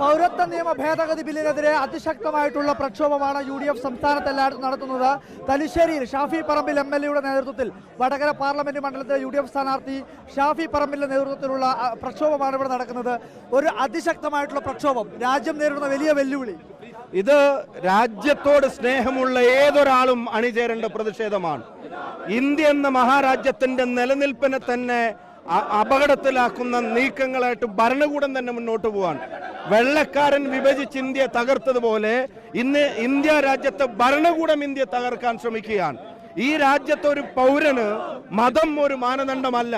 പൗരത്വ നിയമ ഭേദഗതി ബില്ലിനെതിരെ അതിശക്തമായിട്ടുള്ള പ്രക്ഷോഭമാണ് യു ഡി എഫ് സംസ്ഥാനത്ത് എല്ലായിടത്തും നടത്തുന്നത്. തലശ്ശേരിയിൽ ഷാഫി പറമ്പിൽ എം എൽ എയുടെ നേതൃത്വത്തിൽ വടകര പാർലമെന്റ് മണ്ഡലത്തിലെ യു ഡി എഫ് സ്ഥാനാർത്ഥി ഷാഫി പറമ്പിലിന്റെ നേതൃത്വത്തിലുള്ള പ്രക്ഷോഭമാണ് ഇവിടെ നടക്കുന്നത്. ഒരു അതിശക്തമായിട്ടുള്ള പ്രക്ഷോഭം. രാജ്യം നേരിടുന്ന വലിയ വെല്ലുവിളി. ഇത് രാജ്യത്തോട് സ്നേഹമുള്ള ഏതൊരാളും അണിചേരേണ്ട പ്രതിഷേധമാണ്. ഇന്ത്യ എന്ന മഹാരാജ്യത്തിന്റെ നിലനിൽപ്പിനെ തന്നെ അപകടത്തിലാക്കുന്ന നീക്കങ്ങളായിട്ട് ഭരണകൂടം തന്നെ മുന്നോട്ട് പോവാൻ വെള്ളക്കാരൻ വിഭജിച്ച് ഇന്ത്യ തകർത്തതുപോലെ ഇന്ന് ഇന്ത്യ രാജ്യത്തെ ഭരണകൂടം ഇന്ത്യ തകർക്കാൻ ശ്രമിക്കുകയാണ്. ഈ രാജ്യത്തെ ഒരു പൗരന് മതം ഒരു മാനദണ്ഡമല്ല.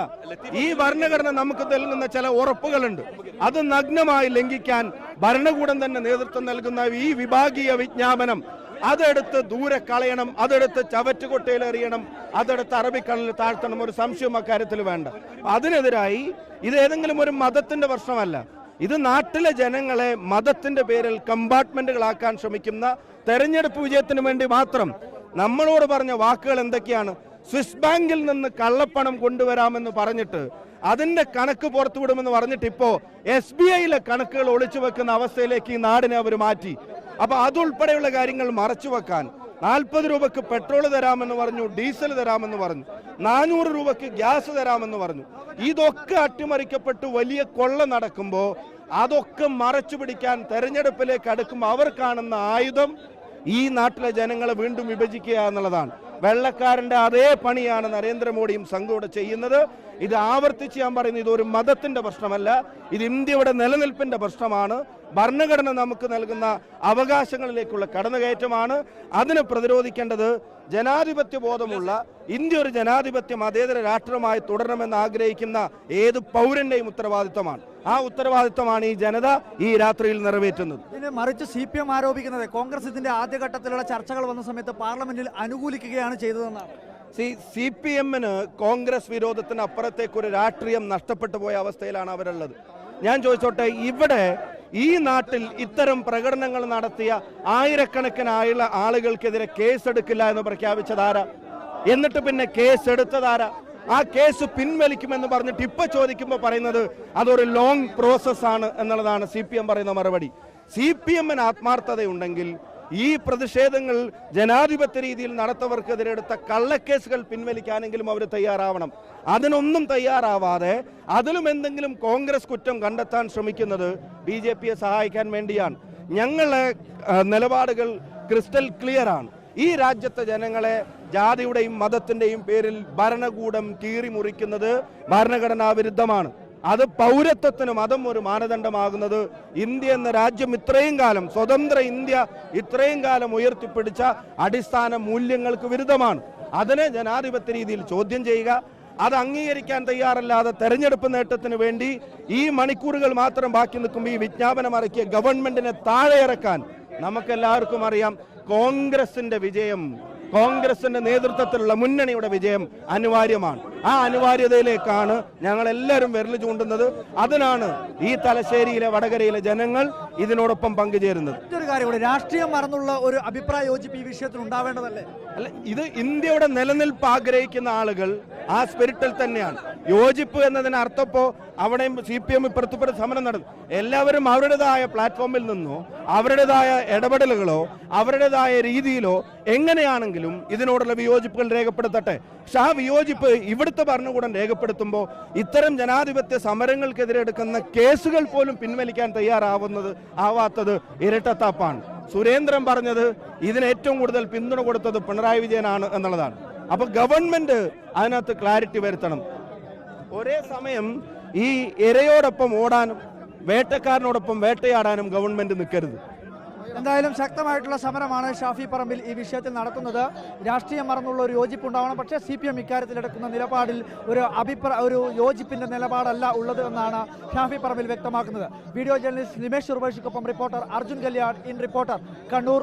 ഈ ഭരണഘടന നമുക്ക് നൽകുന്ന ചില ഉറപ്പുകളുണ്ട്. അത് നഗ്നമായി ലംഘിക്കാൻ ഭരണകൂടം തന്നെ നേതൃത്വം നൽകുന്ന ഈ വിഭാഗീയ വിജ്ഞാപനം അതെടുത്ത് ദൂരെ കളയണം അതെടുത്ത് ചവറ്റുകൊട്ടയിൽ എറിയണം അതെടുത്ത് അറബിക്കടലിൽ താഴ്ത്തണം ഒരു സംശയം അക്കാര്യത്തിൽ വേണ്ട. അതിനെതിരായി ഇത് ഏതെങ്കിലും ഒരു മതത്തിന്റെ പ്രശ്നമല്ല. ഇത് നാട്ടിലെ ജനങ്ങളെ മതത്തിന്റെ പേരിൽ കമ്പാർട്ട്മെന്റുകളാക്കാൻ ശ്രമിക്കുന്ന തെരഞ്ഞെടുപ്പ് വിജയത്തിന് വേണ്ടി മാത്രം നമ്മളോട് പറഞ്ഞ വാക്കുകൾ എന്തൊക്കെയാണ്? സ്വിസ് ബാങ്കിൽ നിന്ന് കള്ളപ്പണം കൊണ്ടുവരാമെന്ന് പറഞ്ഞിട്ട് അതിന്റെ കണക്ക് പുറത്തുവിടുമെന്ന് പറഞ്ഞിട്ട് ഇപ്പോ എസ് ബി ഐയിലെ കണക്കുകൾ ഒളിച്ചു വെക്കുന്ന അവസ്ഥയിലേക്ക് ഈ നാടിനെ അവർ മാറ്റി. അപ്പൊ അതുൾപ്പെടെയുള്ള കാര്യങ്ങൾ മറച്ചു വെക്കാൻ നാൽപ്പത് രൂപക്ക് പെട്രോൾ തരാമെന്ന് പറഞ്ഞു ഡീസൽ തരാമെന്ന് പറഞ്ഞു നാനൂറ് രൂപക്ക് ഗ്യാസ് തരാമെന്ന് പറഞ്ഞു. ഇതൊക്കെ അട്ടിമറിക്കപ്പെട്ട് വലിയ കൊള്ള നടക്കുമ്പോൾ അതൊക്കെ മറച്ചു പിടിക്കാൻ തെരഞ്ഞെടുപ്പിലേക്ക് അടുക്കുമ്പോൾ അവർ കാണുന്ന ആയുധം ഈ നാട്ടിലെ ജനങ്ങളെ വീണ്ടും വിഭജിക്കുക എന്നുള്ളതാണ്. വെള്ളക്കാരന്റെ അതേ പണിയാണ് നരേന്ദ്രമോദിയും സംഘവും ചെയ്യുന്നത്. ഇത് ആവർത്തിച്ച് ഞാൻ പറയുന്നത് ഇതൊരു മതത്തിന്റെ പ്രശ്നമല്ല. ഇത് ഇന്ത്യയുടെ നിലനിൽപ്പിന്റെ പ്രശ്നമാണ്. ഭരണഘടന നമുക്ക് നൽകുന്ന അവകാശങ്ങളിലേക്കുള്ള കടന്നുകയറ്റമാണ്. അതിനെ പ്രതിരോധിക്കേണ്ടത് ജനാധിപത്യ ബോധമുള്ള ഇന്ത്യ ഒരു ജനാധിപത്യ മതേതര രാഷ്ട്രമായി തുടരണമെന്ന് ആഗ്രഹിക്കുന്ന ഏത് പൗരന്റെയും ഉത്തരവാദിത്തമാണ് ആ ഉത്തരവാദിത്തമാണ് ഈ ജനത ഈ രാത്രിയിൽ നിറവേറ്റുന്നത്. ഇതിനെ മറിച്ച് സി പി എം ആരോപിക്കുന്നത് കോൺഗ്രസ് ഇതിന്റെ ആദ്യഘട്ടത്തിലുള്ള ചർച്ചകൾ വന്ന സമയത്ത് പാർലമെന്റിൽ അനുകൂലിക്കുകയാണ് ചെയ്തതെന്നാണ്. സി സി പി എമ്മിന് കോൺഗ്രസ് വിരോധത്തിന് അപ്പുറത്തേക്ക് ഒരു രാഷ്ട്രീയം നഷ്ടപ്പെട്ടു പോയ അവസ്ഥയിലാണ് അവരുള്ളത്. ഞാൻ ചോദിച്ചോട്ടെ ഇവിടെ ഈ നാട്ടിൽ ഇത്തരം പ്രകടനങ്ങൾ നടത്തിയ ആയിരക്കണക്കിന് ആയുള്ള ആളുകൾക്കെതിരെ കേസെടുക്കില്ല എന്ന് പ്രഖ്യാപിച്ചതാരാ? എന്നിട്ട് പിന്നെ കേസ് എടുത്തതാരാ ആ കേസ് പിൻവലിക്കുമെന്ന് പറഞ്ഞിട്ട് ഇപ്പൊ ചോദിക്കുമ്പോൾ പറയുന്നത് അതൊരു ലോങ് പ്രോസസ്സാണ് എന്നുള്ളതാണ് സി പി എം പറയുന്ന മറുപടി. സി പി എമ്മിന് ആത്മാർത്ഥതയുണ്ടെങ്കിൽ ഈ പ്രതിഷേധങ്ങൾ ജനാധിപത്യ രീതിയിൽ നടത്തവർക്കെതിരെ എടുത്ത കള്ളക്കേസുകൾ പിൻവലിക്കാനെങ്കിലും അവർ തയ്യാറാവണം. അതിനൊന്നും തയ്യാറാവാതെ അതിലും എന്തെങ്കിലും കോൺഗ്രസ് കുറ്റം കണ്ടെത്താൻ ശ്രമിക്കുന്നത് ബി ജെ പിയെ സഹായിക്കാൻ വേണ്ടിയാണ്. ഞങ്ങളെ നിലപാടുകൾ ക്രിസ്റ്റൽ ക്ലിയർ ആണ്. ഈ രാജ്യത്തെ ജനങ്ങളെ ജാതിയുടെയും മതത്തിന്റെയും പേരിൽ ഭരണകൂടം കീറി മുറിക്കുന്നത് ഭരണഘടനാ വിരുദ്ധമാണ്. അത് പൗരത്വത്തിനും അതും ഒരു മാനദണ്ഡമാകുന്നത് ഇന്ത്യ എന്ന രാജ്യം ഇത്രയും കാലം സ്വതന്ത്ര ഇന്ത്യ ഇത്രയും കാലം ഉയർത്തിപ്പിടിച്ച അടിസ്ഥാന മൂല്യങ്ങൾക്ക് വിരുദ്ധമാണ്. അതിനെ ജനാധിപത്യ രീതിയിൽ ചോദ്യം ചെയ്യുക അത് അംഗീകരിക്കാൻ തയ്യാറല്ലാതെ തെരഞ്ഞെടുപ്പ് നേട്ടത്തിന് വേണ്ടി ഈ മണിക്കൂറുകൾ മാത്രം ബാക്കി നിൽക്കുമ്പോൾ ഈ വിജ്ഞാപനം ഇറക്കിയ ഗവൺമെന്റിനെ താഴെ ഇറക്കാൻ നമുക്കെല്ലാവർക്കും അറിയാം കോൺഗ്രസിന്റെ വിജയം കോൺഗ്രസിന്റെ നേതൃത്വത്തിലുള്ള മുന്നണിയുടെ വിജയം അനിവാര്യമാണ്. ആ അനിവാര്യതയിലേക്കാണ് ഞങ്ങൾ എല്ലാവരും വിരൽ ചൂണ്ടുന്നത്. അതിനാണ് ഈ തലശ്ശേരിയിലെ വടകരയിലെ ജനങ്ങൾ ഇതിനോടൊപ്പം പങ്കുചേരുന്നത്. മറ്റൊരു കാര്യം കൂടി രാഷ്ട്രീയം മറന്നുള്ള ഒരു അഭിപ്രായ യോജിപ്പ് ഈ വിഷയത്തിൽ ഉണ്ടാവേണ്ടതല്ലേ? അല്ല ഇത് ഇന്ത്യയുടെ നിലനിൽപ്പ് ആഗ്രഹിക്കുന്ന ആളുകൾ ആ സ്പിരിറ്റിൽ തന്നെയാണ്. യോജിപ്പ് എന്നതിന് അർത്ഥപ്പോ അവിടെയും സി പി എം ഇപ്പുറത്തുപ്പുറത്ത് സമരം നടന്നു. എല്ലാവരും അവരുടേതായ പ്ലാറ്റ്ഫോമിൽ നിന്നോ അവരുടേതായ ഇടപെടലുകളോ അവരുടേതായ രീതിയിലോ എങ്ങനെയാണെങ്കിലും ഇതിനോടുള്ള വിയോജിപ്പുകൾ രേഖപ്പെടുത്തട്ടെ. പക്ഷെ ആ വിയോജിപ്പ് ഇവിടുത്തെ ഭരണകൂടം രേഖപ്പെടുത്തുമ്പോൾ ഇത്തരം ജനാധിപത്യ സമരങ്ങൾക്കെതിരെ എടുക്കുന്ന കേസുകൾ പോലും പിൻവലിക്കാൻ തയ്യാറാവുന്നത് ആവാത്തത് ഇരട്ടത്താപ്പാണ്. സുരേന്ദ്രൻ പറഞ്ഞത് ഇതിന് ഏറ്റവും കൂടുതൽ പിന്തുണ കൊടുത്തത് പിണറായി വിജയനാണ് എന്നുള്ളതാണ്. അപ്പൊ ഗവൺമെന്റ് അതിനകത്ത് ക്ലാരിറ്റി വരുത്തണം. ഒരേ സമയം ഈ ഇരയോടൊപ്പം ഓടാനും വേട്ടക്കാരനോടൊപ്പം വേട്ടയാടാനും ഗവൺമെന്റ് നിൽക്കരുത്. എന്തായാലും ശക്തമായിട്ടുള്ള സമരമാണ് ഷാഫി പറമ്പിൽ ഈ വിഷയത്തിൽ നടത്തുന്നത് രാഷ്ട്രീയം മറന്നുള്ള ഒരു യോജിപ്പ് ഉണ്ടാവണം പക്ഷേ സി പി എം ഇക്കാര്യത്തിൽ എടുക്കുന്ന നിലപാടിൽ ഒരു അഭിപ്രായ ഒരു യോജിപ്പിന്റെ നിലപാടല്ല ഉള്ളത് എന്നാണ് ഷാഫി പറമ്പിൽ വ്യക്തമാക്കുന്നത്. Video journalist Nimesh ഉർവേഷിക്കൊപ്പം reporter Arjun Kalyan in reporter Kannur